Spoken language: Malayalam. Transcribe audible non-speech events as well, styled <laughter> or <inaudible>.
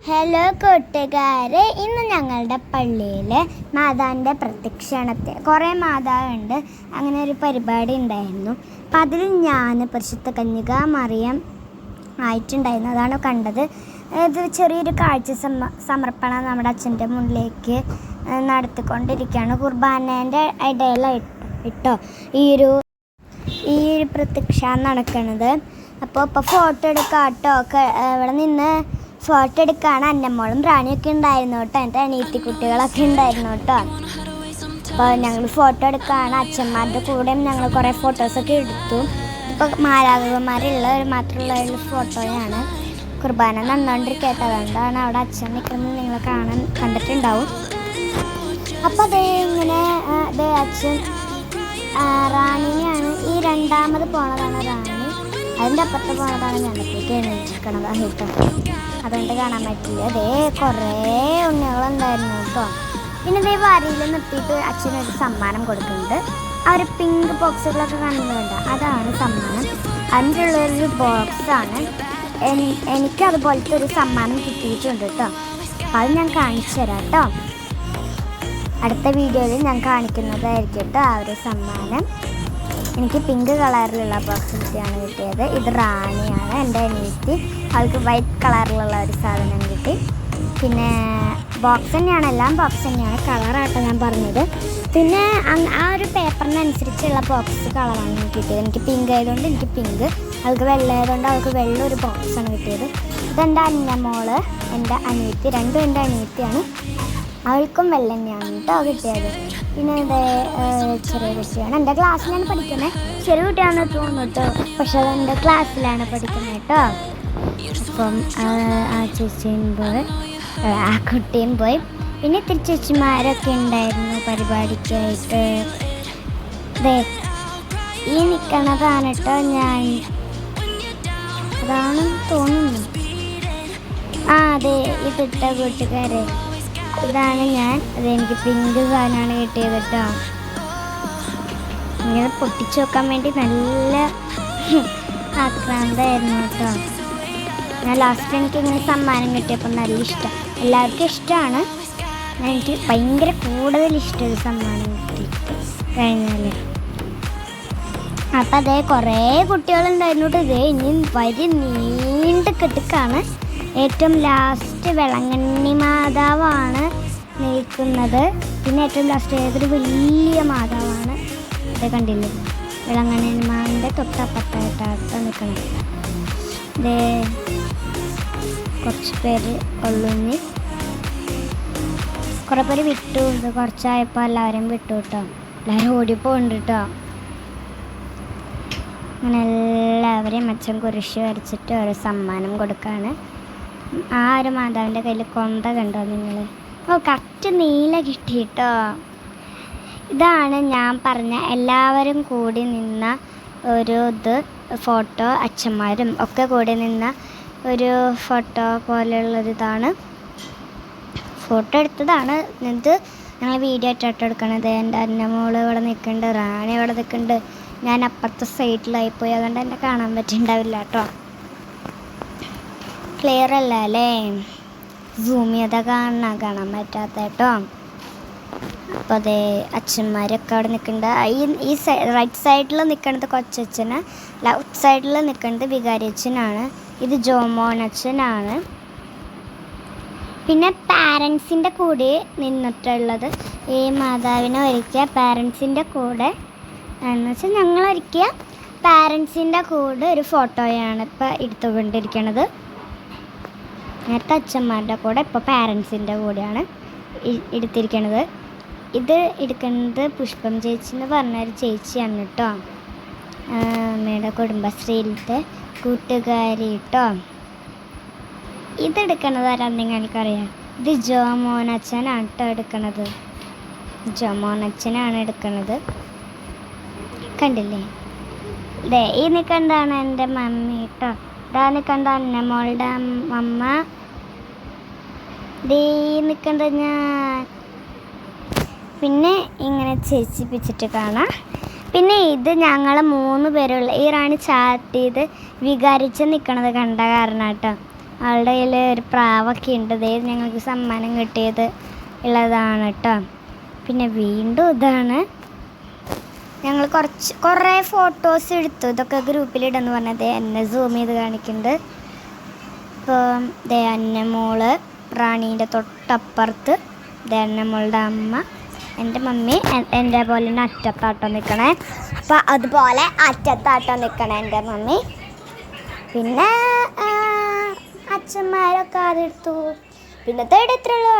ഹലോ കൂട്ടുകാരെ. ഇന്ന് ഞങ്ങളുടെ പള്ളിയിൽ മാതാവിന്റെ പ്രത്യക്ഷണത്തെ കുറേ മാതാവുണ്ട്. അങ്ങനെ ഒരു പരിപാടി ഉണ്ടായിരുന്നു. അപ്പം അതിൽ ഞാൻ പരിശുദ്ധ കന്യക മറിയം ആയിട്ടുണ്ടായിരുന്നു. അതാണ് കണ്ടത്. ഇത് ചെറിയൊരു കാഴ്ച സമ സമർപ്പണം നമ്മുടെ അച്ഛന്റെ മുന്നിലേക്ക് നടത്തിക്കൊണ്ടിരിക്കുകയാണ്. കുർബാനേന്റെ ഇടയിലായിട്ട് ഇട്ടോ? ഈ ഒരു ഈ ഒരു പ്രത്യക്ഷ നടക്കണത്. അപ്പോൾ ഇപ്പോൾ ഫോട്ടോ എടുക്കാം കേട്ടോ. ഇവിടെ നിന്ന് ഫോട്ടോ എടുക്കാണ് അന്നമ്മോളും റാണിയൊക്കെ ഉണ്ടായിരുന്നു കേട്ടോ. എന്റെ അനിയത്തി കുട്ടികളൊക്കെ ഉണ്ടായിരുന്നു കേട്ടോ. അപ്പോൾ ഞങ്ങൾ ഫോട്ടോ എടുക്കുകയാണ് അച്ഛന്മാരുടെ കൂടെയും ഞങ്ങൾ കുറേ ഫോട്ടോസൊക്കെ എടുത്തു. ഇപ്പോൾ മാലാകന്മാരുള്ള ഒരു മാത്രമുള്ള ഒരു ഫോട്ടോയാണ് കുർബാന നടന്നുകൊണ്ടിരിക്കട്ടെ അതുകൊണ്ടാണ് അവിടെ അച്ഛൻ നിൽക്കുന്നത്. നിങ്ങൾ കാണാൻ കണ്ടിട്ടുണ്ടാവും. അപ്പോൾ അതേ ഇങ്ങനെ അതേ അച്ഛൻ ആ, റാണിനെയാണ് ഈ രണ്ടാമത് പോണതാണ് റാണി. അതിന്റെ അപ്പുറത്ത് പോണതാണ് ഞങ്ങൾക്ക് എണീച്ചിരിക്കണത് കേട്ടോ അതുകൊണ്ട് കാണാൻ പറ്റില്ല അതേ കുറേ ഉണ്ണികളുണ്ടായിരുന്നു കേട്ടോ. പിന്നെ ഇതേ വരയിൽ നിർത്തിയിട്ട് അച്ഛനൊരു സമ്മാനം കൊടുക്കുന്നുണ്ട്. ആ ഒരു പിങ്ക് ബോക്സുകളൊക്കെ കാണുന്നുണ്ട്. അതാണ് സമ്മാനം. അതിന്റെ ഉള്ളൊരു ബോക്സാണ് എനിക്ക് അതുപോലത്തെ ഒരു സമ്മാനം കിട്ടിയിട്ടുണ്ട് കേട്ടോ. അപ്പോൾ അത് ഞാൻ കാണിച്ചു തരാം കേട്ടോ. അടുത്ത വീഡിയോയിൽ ഞാൻ കാണിക്കുന്നതായിരിക്കും കേട്ടോ ആ ഒരു സമ്മാനം. എനിക്ക് പിങ്ക് കളറിലുള്ള കിട്ടിയാണ് കിട്ടിയത്. ഇത് റാണിയാണ് എന്റെ അനിയത്തി. അവൾക്ക് വൈറ്റ് കളറിലുള്ള ഒരു സാധനം കിട്ടി. പിന്നെ ബോക്സ് തന്നെയാണ് എല്ലാം ബോക്സ് തന്നെയാണ്. കളറാട്ടോ ഞാൻ പറഞ്ഞത്. പിന്നെ ആ ഒരു പേപ്പറിനനുസരിച്ചുള്ള ബോക്സ് കളറാണ് എനിക്ക് കിട്ടിയത്. എനിക്ക് പിങ്ക് ആയതുകൊണ്ട് എനിക്ക് പിങ്ക് അവൾക്ക് വെള്ള ആയതുകൊണ്ട് അവൾക്ക് വെള്ള ഒരു ബോക്സാണ് കിട്ടിയത്. ഇതെന്റെ അന്നമോൾ എന്റെ അനിയത്തി. രണ്ടും എന്റെ അനിയത്തിയാണ്. അവൾക്കും വെള്ള തന്നെയാണ് കേട്ടോ കിട്ടിയത്. പിന്നെ ചെറിയ കുട്ടിയാണ്. എന്റെ ക്ലാസ്സിലാണ് പഠിക്കുന്നത് ചെറിയ കുട്ടിയാണ് തോന്നുന്നു കേട്ടോ പക്ഷെ അത് എന്റെ ക്ലാസ്സിലാണ് പഠിക്കുന്നത് കേട്ടോ അപ്പം ആ, ചേച്ചിയും പോയി ആ, ആ കുട്ടിയും പോയി. പിന്നെ ഇത്തിരി ചേച്ചിമാരൊക്കെ ഉണ്ടായിരുന്നു പരിപാടിക്കായിട്ട്. ദേ ഈ നിൽക്കണതാണ് കേട്ടോ ഞാൻ. അതാണെന്ന് തോന്നുന്നു. ആ അതെ ഇതിട്ട കൂട്ടുകാരെ ഇതാണ് ഞാൻ. അതെനിക്ക് പിങ്ക് സാധനമാണ് കിട്ടിയത് കേട്ടോ. ഇങ്ങനെ പൊട്ടിച്ചു നോക്കാൻ വേണ്ടി നല്ല <laughs> ആക്രാന്തായിരുന്നു കേട്ടോ. ഞാൻ ലാസ്റ്റ് എനിക്ക് ഇങ്ങനെ സമ്മാനം കിട്ടിയപ്പോൾ നല്ല ഇഷ്ടം. എല്ലാവർക്കും ഇഷ്ടമാണ്. എനിക്ക് ഭയങ്കര കൂടുതൽ ഇഷ്ടം ഒരു സമ്മാനം കിട്ടി കഴിഞ്ഞാൽ അപ്പം അതേ കുറേ കുട്ടികളുണ്ടായിരുന്നു കേട്ടോ. ഇതേ ഇനി വരി നീണ്ട കെട്ടുക്കാണ്. ഏറ്റവും ലാസ്റ്റ് വിളങ്ങണ്ണി മാതാവാണ് നിൽക്കുന്നത്. പിന്നെ ഏറ്റവും ലാസ്റ്റ് ഏതൊരു വലിയ മാതാവാണ്? ഇത് കണ്ടില്ലേ? വിളങ്ങണ്ണി മാവിന്റെ തൊട്ടപ്പുറത്തായിട്ടാണ് നിൽക്കുന്നത്. ഇതേ കുറച്ച് പേര് ഉള്ളൂന്ന് കുറേ പേര് വിട്ടു. ഇത് കുറച്ചായപ്പോൾ എല്ലാവരും വിട്ടു കേട്ടോ. എല്ലാവരും ഓടിപ്പോണ്ട് കേട്ടോ. അങ്ങനെ എല്ലാവരെയും അച്ഛൻ കുരിശ് വരച്ചിട്ട് ഒരു സമ്മാനം കൊടുക്കാണ്. ആ ഒരു മാതാവിന്റെ കയ്യിൽ കൊന്ത കണ്ടോ നിങ്ങൾ? ഓ കറക്റ്റ് നീല കിട്ടിയിട്ടോ ഇതാണ് ഞാൻ പറഞ്ഞ എല്ലാവരും കൂടി നിന്ന ഒരു ഇത് ഫോട്ടോ അച്ഛന്മാരും ഒക്കെ കൂടി നിന്ന ഒരു ഫോട്ടോ പോലെയുള്ളൊരിതാണ് ഫോട്ടോ എടുത്തതാണ്. ഇത് ഞങ്ങൾ വീഡിയോ ആയിട്ട് എടുക്കണത്. എന്റെ അന്നമോൾ ഇവിടെ നിൽക്കുന്നുണ്ട് റാണി ഇവിടെ നിൽക്കുന്നുണ്ട്. ഞാൻ അപ്പുറത്തെ സൈഡിലായി അതുകൊണ്ട് എന്നെ കാണാൻ പറ്റിണ്ടാവില്ല കേട്ടോ ക്ലിയർ അല്ല അല്ലേ സൂം ചെയ്താൽ കാണാൻ കാണാൻ പറ്റാത്ത കേട്ടോ. അപ്പോൾ അതെ അച്ഛന്മാരൊക്കെ അവിടെ നിൽക്കുന്നുണ്ട്. ഈ ഈ റൈറ്റ് സൈഡിൽ നിൽക്കുന്നത് കൊച്ചച്ഛന്. ലെഫ്റ്റ് സൈഡിൽ നിൽക്കുന്നത് വികാരി അച്ഛനാണ് ഇത് ജോമോൻ അച്ഛനാണ്. പിന്നെ പാരൻസിന്റെ കൂടെ നിന്നിട്ടുള്ളത് ഈ മാതാവിനെ ഒരുക്കിയ പാരൻസിന്റെ കൂടെ എന്ന് വെച്ചാൽ ഞങ്ങളൊരുക്കിയ പാരൻസിന്റെ കൂടെ ഒരു ഫോട്ടോയാണ് ഇപ്പോൾ എടുത്തുകൊണ്ടിരിക്കുന്നത് നേരത്തെ അച്ഛന്മാരുടെ കൂടെ ഇപ്പോൾ പാരൻസിന്റെ കൂടെയാണ് എടുത്തിരിക്കണത്. ഇത് എടുക്കുന്നത് പുഷ്പം ചേച്ചി എന്ന് പറഞ്ഞൊരു ചേച്ചിയാണ് കേട്ടോ അമ്മയുടെ കുടുംബശ്രീയിലത്തെ കൂട്ടുകാരി കേട്ടോ ഇതെടുക്കണത് ആരാന്ന് നിങ്ങൾക്കറിയാം? ഇത് ജോമോനച്ഛനാണ് കേട്ടോ എടുക്കണത്. ജോമോനച്ഛനാണ് എടുക്കണത്. കണ്ടില്ലേ? ഇതേ ഈ നിൽക്കണ്ടാണ് എന്റെ മമ്മി കേട്ടോ ഇതാ നിൽക്കണ്ട മോളുടെ അമ്മ ദേ നിൽക്കണ്ട ഞാൻ. പിന്നെ ഇങ്ങനെ ചേച്ചിപ്പിച്ചിട്ട് കാണാം. പിന്നെ ഇത് ഞങ്ങൾ മൂന്ന് പേരുള്ള ഈ റാണി ചാറ്റ് ചെയ്ത് വികാരിച്ച് നിൽക്കണത് കണ്ട കാരണം കേട്ടോ. അവളുടെ കയ്യിൽ ഒരു പ്രാവൊക്കെ ഉണ്ട്. ദേ ഞങ്ങൾക്ക് സമ്മാനം കിട്ടിയത് ഉള്ളതാണ് കേട്ടോ. പിന്നെ വീണ്ടും ഇതാണ്. ഞങ്ങൾ കുറച്ച് കുറേ ഫോട്ടോസ് എടുത്തു. ഇതൊക്കെ ഗ്രൂപ്പിലിടുന്നു പറഞ്ഞത് എന്നെ സൂം ചെയ്ത് കാണിക്കുന്നുണ്ട്. ഇപ്പം ദേ അന്നമോൾ റാണീന്റെ തൊട്ടപ്പുറത്ത്. അന്നമോളുടെ അമ്മ. എന്റെ മമ്മി എന്റെ പോലെ തന്നെ അറ്റത്താട്ടം നിൽക്കണേ അപ്പം അതുപോലെ അറ്റത്താട്ടം നിൽക്കണേ എന്റെ മമ്മി. പിന്നെ അച്ഛന്മാരൊക്കെ അതെടുത്തു പിന്നെ തേടി ഇത്രയുള്ളൂ